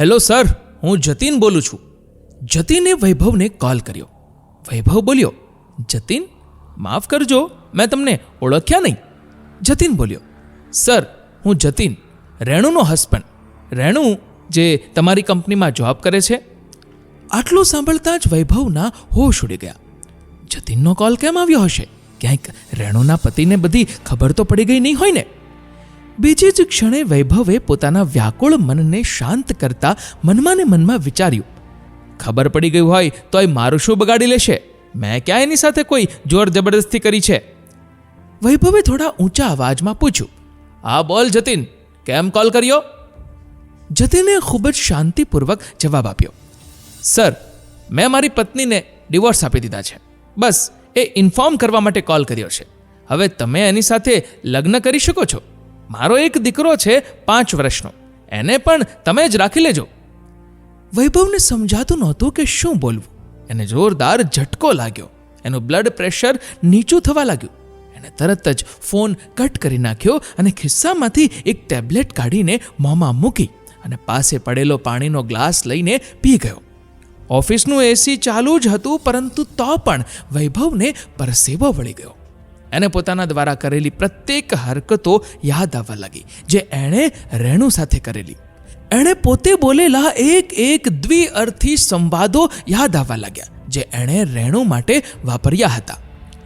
Hello sir હું જતીન બોલું છું. જતીને વૈભવને કોલ કર્યો. વૈભવ બોલ્યો, જતીન, માફ કરજો. મેં તમને ઓળખ્યા નહીં. જતીન બોલ્યો સર હું જતીન, રેણુનો હસબન્ડ રેણુ જે તમારી કંપનીમાં જોબ કરે છે. આટલું સાંભળતા જ વૈભવના હોશ ઉડી ગયા. જતીનનો કોલ કેમ આવ્યો હશે? ક્યાંક રેણુના પતિને બધી ખબર તો પડી ગઈ નહીં હોય ને? બીજી જ ક્ષણે વૈભવે પોતાના વ્યાકુળ મનને શાંત કરતા મનમાં ને મનમાં વિચાર્યું, ખબર પડી ગઈ હોય તો એ મારું શું બગાડી લેશે? મેં ક્યાં એની સાથે કોઈ જોર જબરદસ્તી કરી છે? વૈભવે થોડા ઊંચા અવાજમાં પૂછ્યું આ બોલ જતીન, કેમ કોલ કર્યો? જતીને ખૂબ જ શાંતિપૂર્વક જવાબ આપ્યો, સર, મેં મારી પત્નીને ડિવોર્સ આપી દીધા છે. બસ, એ ઇન્ફોર્મ કરવા માટે કોલ કર્યો છે. હવે તમે એની સાથે લગ્ન કરી શકો છો. મારો એક દીકરો છે પાંચ વર્ષનો. એને પણ તમે જ રાખી લેજો. વૈભવને સમજાતું નહોતું કે શું બોલવું. એને જોરદાર ઝટકો લાગ્યો. એનું બ્લડ પ્રેશર નીચું થવા લાગ્યું. એને તરત જ ફોન કટ કરી નાખ્યો અને ખિસ્સામાંથી એક ટેબ્લેટ કાઢીને મોંમાં મૂકી અને પાસે પડેલો પાણીનો ગ્લાસ લઈને પી ગયો. ઓફિસનું એસી ચાલુ જ હતું, પરંતુ તો પણ વૈભવને પરસેવો વળી ગયો. એને પોતાના દ્વારા કરેલી પ્રત્યેક હરકતો યાદ આવવા લાગી, જે એણે રેણુ સાથે કરેલી. એણે પોતે બોલેલા એક એક દ્વિઅર્થી સંવાદો યાદ આવવા લાગ્યા, જે એણે રેણુ માટે વાપર્યા હતા.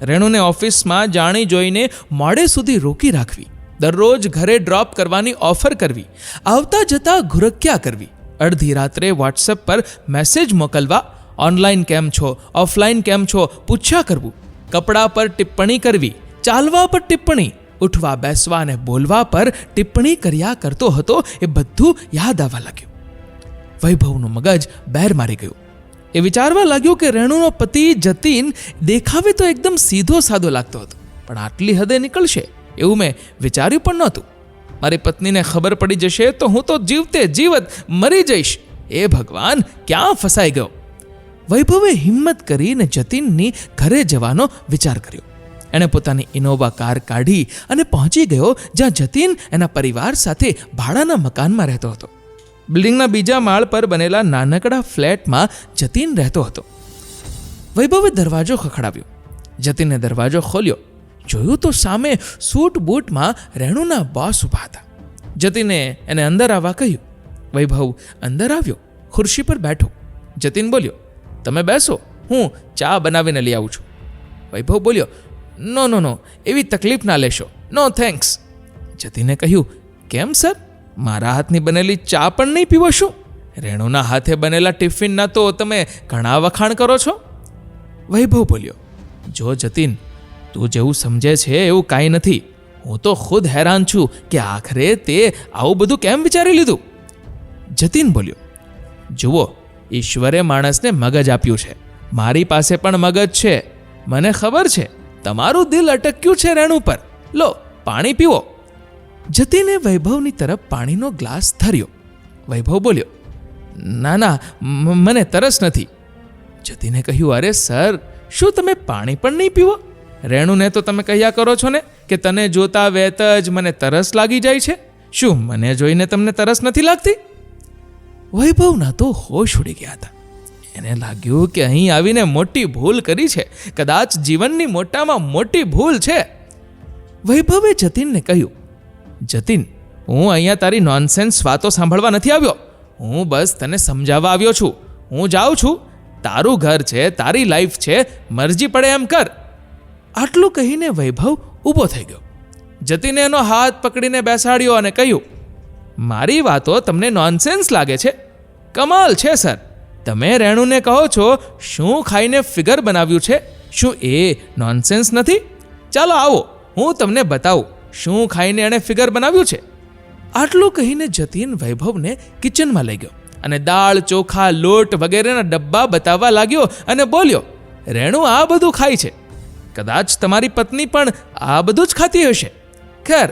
રેણુને ઓફિસમાં જાણી જોઈને મોડે સુધી રોકી રાખવી, દરરોજ ઘરે ડ્રોપ કરવાની ઓફર કરવી, આવતા જતા ઘુરક્યા કરવી, અડધી રાત્રે વોટ્સએપ પર મેસેજ મોકલવા, ઓનલાઈન કેમ છો, ઓફલાઈન કેમ છો, પૂછ્યા કરવું કપડાં પર ટિપ્પણી કરવી, ચાલવા પર ટિપ્પણી, ઉઠવા બેસવા અને બોલવા પર ટિપ્પણી કર્યા કરતો હતો એ બધું યાદ આવવા લાગ્યું. વૈભવનું મગજ બેર મારી ગયું. એ વિચારવા લાગ્યો કે રેણુનો પતિ જતીન દેખાવે તો એકદમ સીધો સાદો લાગતો હતો, પણ આટલી હદે નીકળશે એવું મેં વિચાર્યું પણ નહોતું. મારી પત્નીને ખબર પડી જશે તો હું તો જીવતે જીવત મરી જઈશ. એ ભગવાન ક્યાં ફસાઈ ગયો? વૈભવે હિંમત કરીને જતીનની ઘરે જવાનો વિચાર કર્યો. એણે પોતાની ઇનોવા કાર કાઢી અને પહોંચી ગયો જ્યાં જતીન એના પરિવાર સાથે ભાડાના મકાનમાં રહેતો હતો. બિલ્ડિંગના બીજા માળ પર બનેલા નાનકડા ફ્લેટમાં જતીન રહેતો હતો. વૈભવે દરવાજો ખખડાવ્યો. જતીને દરવાજો ખોલ્યો. જોયું તો સામે સૂટ બૂટમાં રેણુના બોસ ઊભા હતા. જતીને એને અંદર આવવા કહ્યું. વૈભવ અંદર આવ્યો. ખુરશી પર બેઠો. જતીન બોલ્યો તમે બેસો, હું ચા બનાવીને લઈ આવું છું. વૈભવ બોલ્યો, નો નો નો, એવી તકલીફ ના લેશો. નો થેન્ક્સ જતીને કહ્યું, કેમ સર? મારા હાથની બનેલી ચા પણ નહીં પીવો શું? રેણુના હાથે બનેલા ટિફિનના તો તમે ઘણા વખાણ કરો છો? વૈભવ બોલ્યો, જો જતીન, તું જેવું સમજે છે એવું કાંઈ નથી. હું તો ખુદ હેરાન છું કે આખરે તે આવું બધું કેમ વિચારી લીધું? જતીન બોલ્યો, જુઓ ઈશ્વરે માણસને મગજ આપ્યું છે. મારી પાસે પણ મગજ છે. મને ખબર છે, તમારું દિલ અટક્યું છે રેણુ પર લો, પાણી પીવો. જતીને વૈભવની તરફ પાણીનો ગ્લાસ ધર્યો. વૈભવ બોલ્યો, ના ના મને તરસ નથી. જતીને કહ્યું, અરે, સર, શું તમે પાણી પણ નહીં પીવો? રેણુને તો તમે કહ્યા કરો છો ને કે તને જોતા વેત જ મને તરસ લાગી જાય છે? શું મને જોઈને તમને તરસ નથી લાગતી? વૈભવના તો હોશ ઉડી ગયા હતા. એને લાગ્યું કે અહીં આવીને મોટી ભૂલ કરી છે. કદાચ જીવનની મોટામાં મોટી ભૂલ છે. વૈભવે જતીનને કહ્યું, જતીન, હું અહીંયા તારી નોનસેન્સ વાતો સાંભળવા નથી આવ્યો. હું બસ તને સમજાવવા આવ્યો છું. હું જાઉં છું. તારું ઘર છે, તારી લાઈફ છે. મરજી પડે એમ કર. આટલું કહીને વૈભવ ઊભો થઈ ગયો. જતીને એનો હાથ પકડીને બેસાડ્યો અને કહ્યું, મારી વાતો તમને નોનસેન્સ લાગે છે. કમાલ છે, સર. તમે રેણુને કહો છો, શું ખાઈને ફિગર બનાવ્યું છે? શું એ નોનસેન્સ નથી? ચાલો આવો, હું તમને બતાવું, શું ખાઈને એણે ફિગર બનાવ્યું છે? આટલું કહીને જતીન વૈભવને કિચનમાં લઈ ગયો અને દાળ, ચોખા, લોટ વગેરેના ડબ્બા બતાવવા લાગ્યો અને બોલ્યો, રેણુ, આ બધું ખાય છે. કદાચ તમારી પત્ની પણ આ બધું જ ખાતી હશે. ખેર,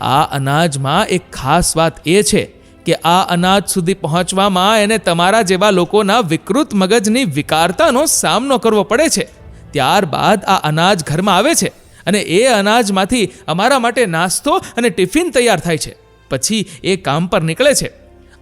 આ અનાજમાં એક ખાસ વાત એ છે કે આ અનાજ સુધી પહોંચવામાં એને તમારા જેવા લોકોના વિકૃત મગજની વિકારતાનો સામનો કરવો પડે છે. ત્યારબાદ આ અનાજ ઘરમાં આવે છે અને એ અનાજમાંથી અમારા માટે નાસ્તો અને ટિફિન તૈયાર થાય છે. પછી એ કામ પર નીકળે છે.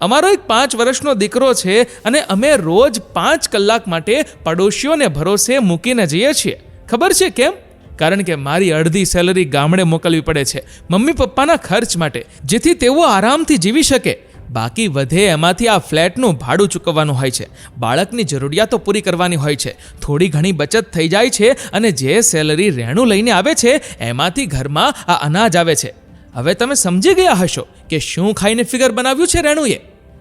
અમારો એક પાંચ વર્ષનો દીકરો છે અને અમે રોજ પાંચ કલાક માટે પડોશીઓને ભરોસે મૂકીને જઈએ છીએ. ખબર છે કેમ? કારણ કે મારી અડધી સેલરી ગામડે મોકલવી પડે છે મમ્મી પપ્પાના ખર્ચ માટે, જેથી તેઓ આરામથી જીવી શકે. બાકી વધે એમાંથી આ ફ્લેટનું ભાડું ચૂકવવાનું હોય છે. બાળકની જરૂરિયાતો પૂરી કરવાની હોય છે. થોડી ઘણી બચત થઈ જાય છે અને જે સેલરી રહેણું લઈને આવે છે, એમાંથી ઘરમાં આ અનાજ આવે છે. હવે તમે સમજી ગયા હશો કે શું ખાઈને ફિગર બનાવ્યું છે રેણુએ?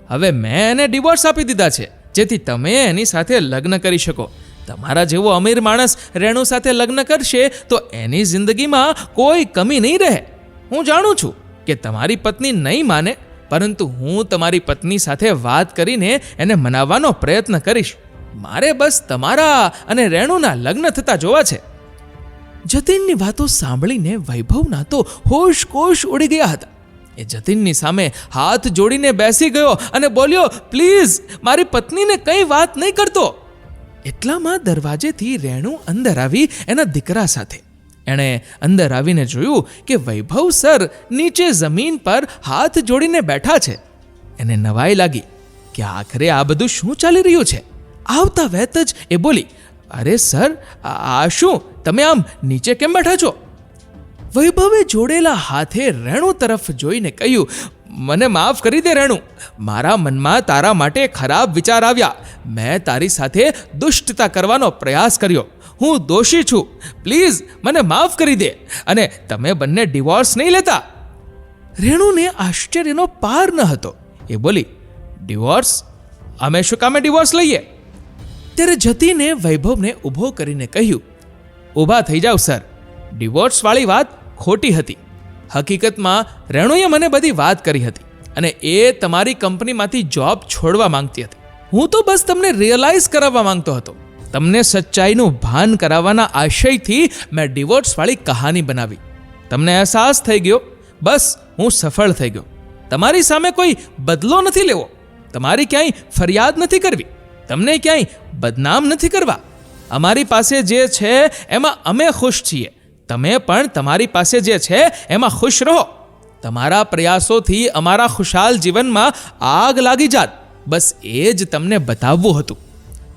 હવે મેં એને ડિવોર્સ આપી દીધા છે, જેથી તમે એની સાથે લગ્ન કરી શકો. તમારા જેવો અમીર માણસ રેણુ સાથે લગ્ન કરશે, તો એની જિંદગીમાં કોઈ કમી નહીં રહે. હું જાણું છું કે તમારી પત્ની નહીં માને પરંતુ હું તમારી પત્ની સાથે વાત કરીને એને મનાવવાનો પ્રયત્ન કરીશ. મારે બસ તમારા અને રેણુના લગ્ન થતા જોવા છે. જતીનની વાતો સાંભળીને વૈભવના તો હોશકોશ ઉડી ગયા હતા. એ જતીનની સામે હાથ જોડીને બેસી ગયો અને બોલ્યો, પ્લીઝ, મારી પત્નીને કંઈ વાત નહીં કરતો. એટલામાં દરવાજેથી રેણુ અંદર આવી એના દીકરા સાથે. એણે અંદર આવીને જોયું કે વૈભવ સર નીચે જમીન પર હાથ જોડીને બેઠા છે. એને નવાઈ લાગી કે આખરે આ બધું શું ચાલી રહ્યું છે? આવતા વેત જ એ બોલી, અરે સર, આ શું? તમે આમ નીચે કેમ બેઠા છો? વૈભવે જોડેલા હાથે રેણુ તરફ જોઈને કહ્યું, મને માફ કરી દે રેણુ. મારા મનમાં તારા માટે ખરાબ વિચાર આવ્યા. મેં તારી સાથે દુષ્ટતા કરવાનો પ્રયાસ કર્યો. હું દોષી છું. પ્લીઝ મને માફ કરી દે અને તમે બંને ડિવોર્સ નહીં લેતા. રેણુને આશ્ચર્યનો પાર ન હતો. એ બોલી ડિવોર્સ અમે શું કામે ડિવોર્સ લઈએ? ત્યારે જતીને વૈભવને ઊભો કરીને કહ્યું, ઊભા થઈ જાઓ, સર. ડિવોર્સવાળી વાત ખોટી હતી. હકીકતમાં રેણુએ મને બધી વાત કરી હતી અને એ તમારી કંપનીમાંથી જોબ છોડવા માંગતી હતી. હું તો બસ તમને રિયલાઇઝ કરાવવા માંગતો હતો. તમને સચ્ચાઈનું ભાન કરાવવાના આશયથી મેં ડિવોર્સવાળી કહાની બનાવી. તમને અહેસાસ થઈ ગયો? બસ, હું સફળ થઈ ગયો. તમારી સામે કોઈ બદલો નથી લેવો. તમારી ક્યાંય ફરિયાદ નથી કરવી. તમને ક્યાંય બદનામ નથી કરવા. અમારી પાસે જે છે, એમાં અમે ખુશ છીએ. તમે પણ તમારી પાસે જે છે, એમાં ખુશ રહો. તમારા પ્રયાસોથી અમારા ખુશાલ જીવનમાં આગ લાગી જાત. બસ એ જ તમને બતાવવું હતું.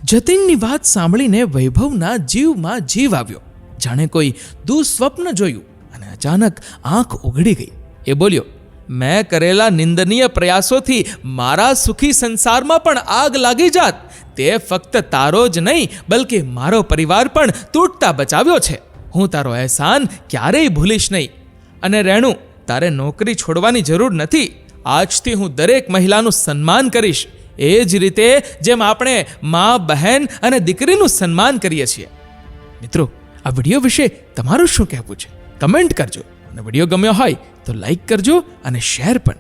જતીનની વાત સાંભળીને વૈભવના જીવમાં જીવ આવ્યો. જાણે કોઈ દુઃસ્વપ્ન જોયું અને અચાનક આંખ ઉઘડી ગઈ. એ બોલ્યો, મેં કરેલા નિંદનીય પ્રયાસોથી મારા સુખી સંસારમાં પણ આગ લાગી જાત. તે ફક્ત તારો જ નહીં, બલકે મારો પરિવાર પણ તૂટતા બચાવ્યો છે. હું તારો અહેસાન ક્યારેય ભૂલીશ નહીં. અને રેણુ, તારે નોકરી છોડવાની જરૂર નથી. આજથી હું દરેક મહિલાનું સન્માન કરીશ. એ જ રીતે જેમ આપણે મા, બહેન અને દીકરીનું સન્માન કરીએ છીએ. મિત્રો, આ વીડિયો વિશે તમારું શું કહેવું છે? કમેન્ટ કરજો. અને વીડિયો ગમ્યો હોય તો લાઈક કરજો અને શેર પણ.